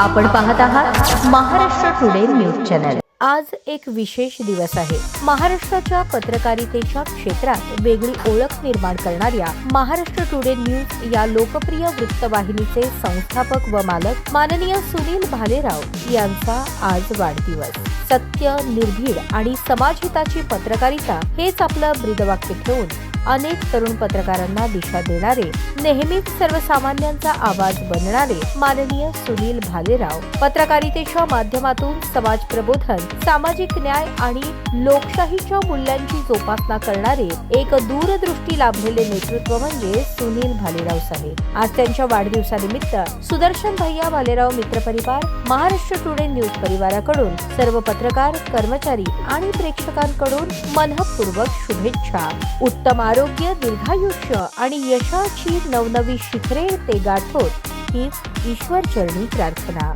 आपण पाहत आहात महाराष्ट्र टुडे न्यूज चॅनल. आज एक विशेष दिवस आहे. महाराष्ट्राच्या पत्रकारितेच्या क्षेत्रात वेगळी ओळख निर्माण करणाऱ्या महाराष्ट्र टुडे न्यूज या लोकप्रिय वृत्तवाहिनीचे संस्थापक व मालक माननीय सुनील भालेराव यांचा आज वाढदिवस. सत्य निर्भीड आणि समाजहिताची पत्रकारिता हेच आपलं ब्रीदवाक्य ठेवून अनेक तरुण पत्रकारांना दिशा देणारे नेहमीच सर्वसामान्यांचा आवाज बनणारे माननीय सुनील भालेराव. पत्रकारितेच्या माध्यमातून समाज प्रबोधन सामाजिक न्याय आणि लोकशाहीच्या मूल्यांची जोपासना करणारे एक दूरदृष्टी लाभलेले नेतृत्व म्हणजे सुनील भालेराव साहेब. आज त्यांच्या वाढदिवसानिमित्त सुदर्शन भैया भालेराव मित्र परिवार महाराष्ट्र टुडे न्यूज परिवाराकडून सर्व पत्रकार कर्मचारी आणि प्रेक्षकांकडून मनपूर्वक शुभेच्छा. उत्तम आरोग्य दीर्घायुष्य आणि यशाची नवनवी शिखरे ते गाठोत हीच ईश्वरचरणी प्रार्थना.